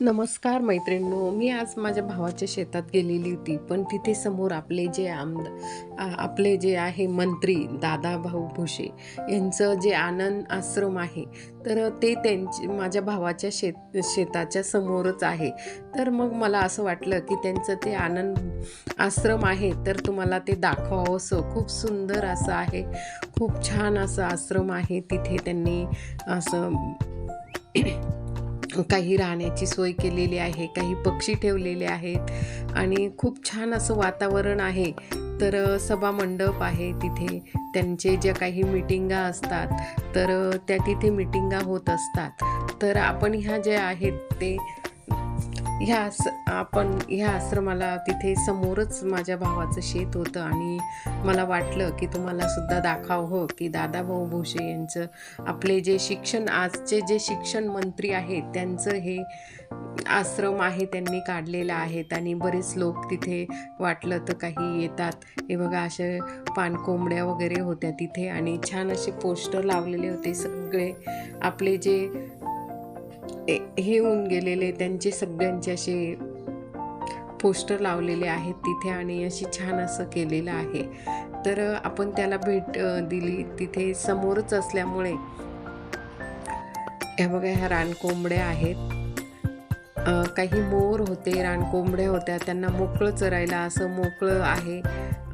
नमस्कार मैत्रिणींनो मी आज माझ्या भावाच्या शेतात गेलेली होती. पण तिथे समोर आपले जे आमद आपले जे आहे मंत्री दादा भाऊ भुसे यांचं जे आनंद आश्रम आहे तर ते त्यांचे माझ्या भावाच्या शेत शेताच्या समोरच आहे. तर मग मला असं वाटलं की त्यांचं ते आनंद आश्रम आहे तर तुम्हाला ते दाखवावंसं खूप सुंदर असं आहे खूप छान असं आश्रम आहे. तिथे त्यांनी असं काही राहण्याची सोय केलेली आहे काही पक्षी ठेवलेले आहेत आणि खूप छान असं वातावरण आहे. तर सभामंडप सभा मंडप आहे तिथे. त्यांचे ज्या काही मिटिंगा असतात तर त्या तिथे मिटिंगा होत असतात. तर आपण ह्या ज्या आहेत ते ह्या आस आपण ह्या आश्रमाला तिथे समोरच माझ्या भावाचं शेत होतं आणि मला वाटलं की तुम्हाला सुद्धा हो की दादाभाऊ भोसे यांचं आपले जे शिक्षण आजचे जे शिक्षण मंत्री आहेत त्यांचं हे आश्रम आहे त्यांनी काढलेलं आहेत आणि बरेच लोक तिथे वाटलं तर काही येतात. हे बघा असे पानकोंबड्या वगैरे होत्या तिथे आणि छान असे पोस्टर लावलेले होते सगळे. आपले जे हे होऊन गेलेले त्यांचे सगळ्यांचे असे पोस्टर लावलेले आहेत तिथे आणि अशी छान असं केलेलं आहे. तर आपण त्याला भेट दिली. तिथे समोरच असल्यामुळे ह्या बघा ह्या रानकोंबड्या आहेत. काही मोर होते रानकोंबड्या होत्या. त्यांना मोकळं चरायला असं मोकळं आहे.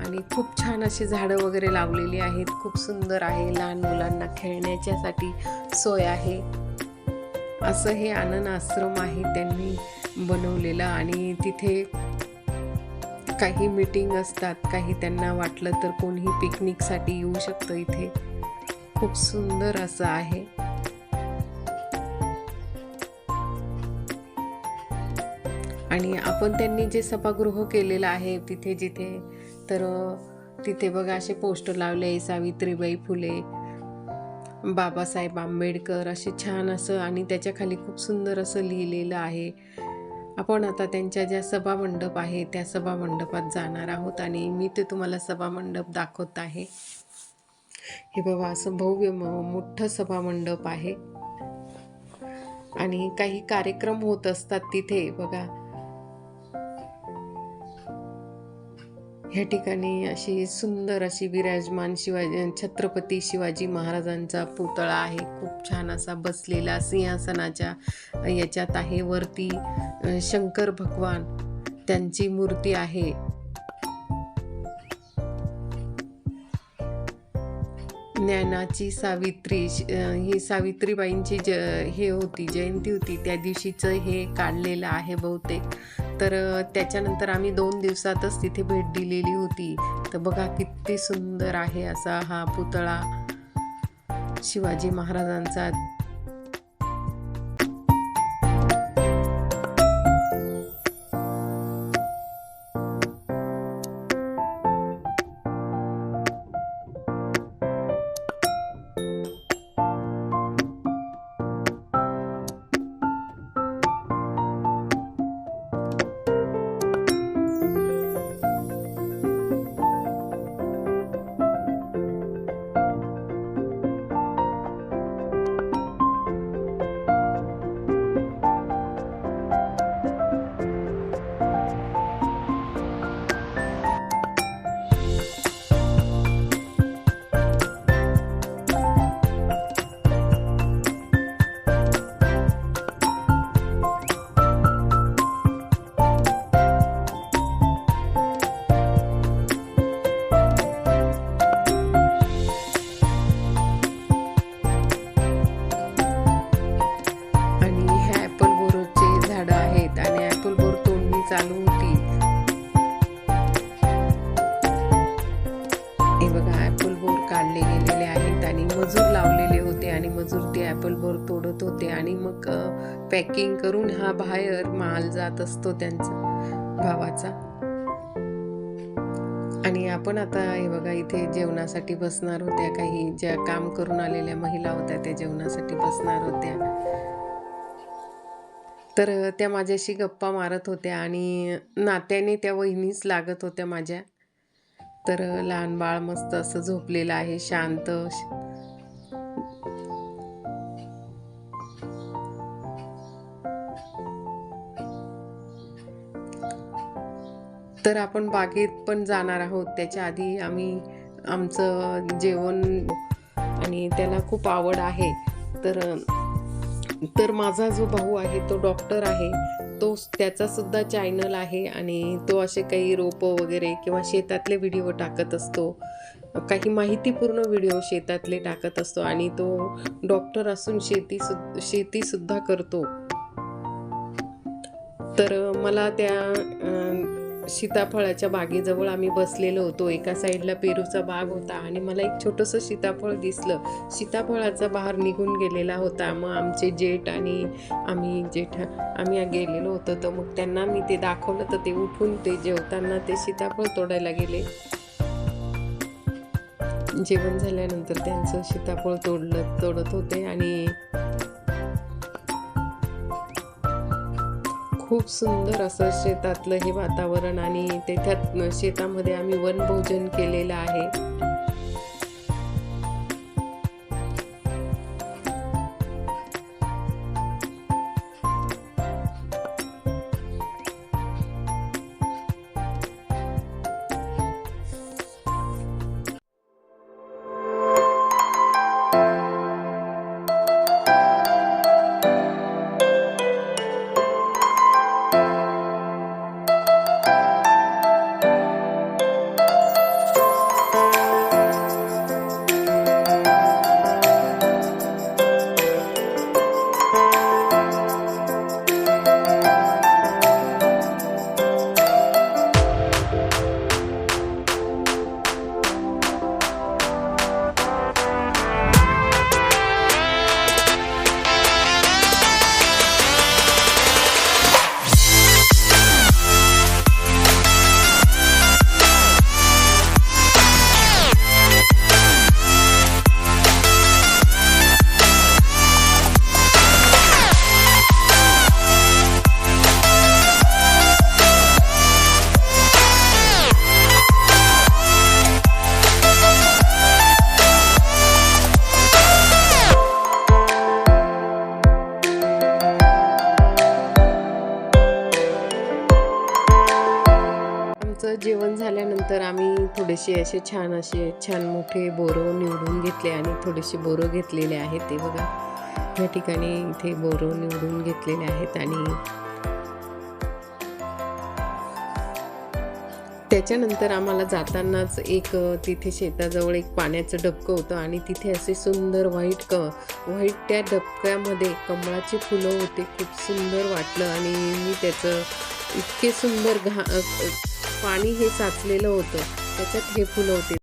आणि खूप छान अशी झाडं वगैरे लावलेली आहेत. खूप सुंदर आहे. लहान मुलांना खेळण्याच्यासाठी सोय आहे. असं हे आनंद आश्रम आहे त्यांनी बनवलेलं आणि तिथे काही मीटिंग असतात काही त्यांना वाटलं तर कोणीही पिकनिकसाठी येऊ शकतं इथे. खूप सुंदर असं आहे. आणि आपण त्यांनी जे सभागृह केलेलं आहे तिथे जिथे तर तिथे बघा असे पोस्टर लावले सावित्रीबाई फुले बाबासाहेब आंबेडकर असे छान असं आणि त्याच्याखाली खूप सुंदर असं लिहिलेलं आहे. आपण आता त्यांच्या ज्या सभामंडप आहे त्या सभामंडपात जाणार आहोत आणि मी ते तुम्हाला सभामंडप दाखवत आहे. हे बाबा असं भव्य म- मोठं सभामंडप आहे. आणि काही कार्यक्रम होत असतात तिथे बघा. ह्या ठिकाणी अशी सुंदर अशी विराजमान शिवाजी छत्रपती शिवाजी महाराजांचा पुतळा आहे. खूप छान असा बसलेला सिंहासनाच्या याच्यात आहे. वरती शंकर भगवान त्यांची मूर्ती आहे. ज्ञानाची सावित्री श- ही सावित्रीबाईंची ज हे होती जयंती होती. त्या दिवशीचं हे काढलेलं आहे बहुतेक. तर त्याच्यानंतर आम्ही दोन दिवसातच तिथे भेट दिलेली होती. तर बघा किती सुंदर आहे असा हा पुतळा. शिवाजी महाराजांचा आहेत आणि मजूर लावलेले होते आणि मजूर ते ॲपल बोर तोडत होते. आणि मग पॅकिंग करून हा बाहेर माल जात असतो त्यांचा भावाचा. आणि आपण आता हे बघा इथे जेवणासाठी बसणार होत्या. काही ज्या काम करून आलेल्या महिला होत्या त्या जेवणासाठी बसणार होत्या. तर त्या माझ्याशी गप्पा मारत होत्या आणि नात्याने त्या वहिनीच लागत होत्या माझ्या. तर लहान बाळ मस्त असं झोपलेलं आहे शांत. तर आपण बागेत पण जाणार आहोत. त्याच्या आधी आम्ही आमचं जेवण आणि त्याला खूप आवड आहे. तर तर माझा जो भाऊ आहे तो डॉक्टर आहे. तो त्याचा सुद्धा चॅनल आहे आणि तो असे काही रोपं वगैरे किंवा शेतातले व्हिडिओ टाकत असतो. काही माहितीपूर्ण व्हिडिओ शेतातले टाकत असतो आणि तो डॉक्टर असून शेती सु शेतीसुद्धा करतो. तर मला त्या सीताफळाच्या बागेजवळ आम्ही बसलेलो होतो. एका साईडला पेरूचा बाग होता आणि मला एक छोटंसं सीताफळ दिसलं. सीताफळाचा बहार निघून गेलेला होता. मग आमचे जेठ आणि आम्ही जेठ आम्ही गेलेलो होतो. तर मग त्यांना मी ते दाखवलं. तर ते उठून ते जेवताना ते सीताफळ तोडायला गेले. जेवण झाल्यानंतर त्यांचं सीताफळ तोडलं तोडत होते आणि खूप सुंदर असं शेतातलं हे वातावरण आणि त्याच्यात शेतामध्ये आम्ही वनभोजन केलेलं आहे. जेवण झाल्यानंतर आम्ही थोडेसे असे छान असे छान मोठे बोरं निवडून घेतले आणि थोडेसे बोरं घेतलेले आहेत ते बघा. या ठिकाणी इथे बोरं निवडून घेतलेले आहेत आणि त्याच्यानंतर आम्हाला जातानाच एक तिथे शेताजवळ एक पाण्याचं डबकं होतं आणि तिथे असे सुंदर व्हाईट क व्हाईट त्या डबक्यामध्ये कमळाची फुलं होते. खूप सुंदर वाटलं आणि मी त्याचं इतके सुंदर घा पाणी हे साचलेलं होतं. त्याच्यात हे फुलं होते.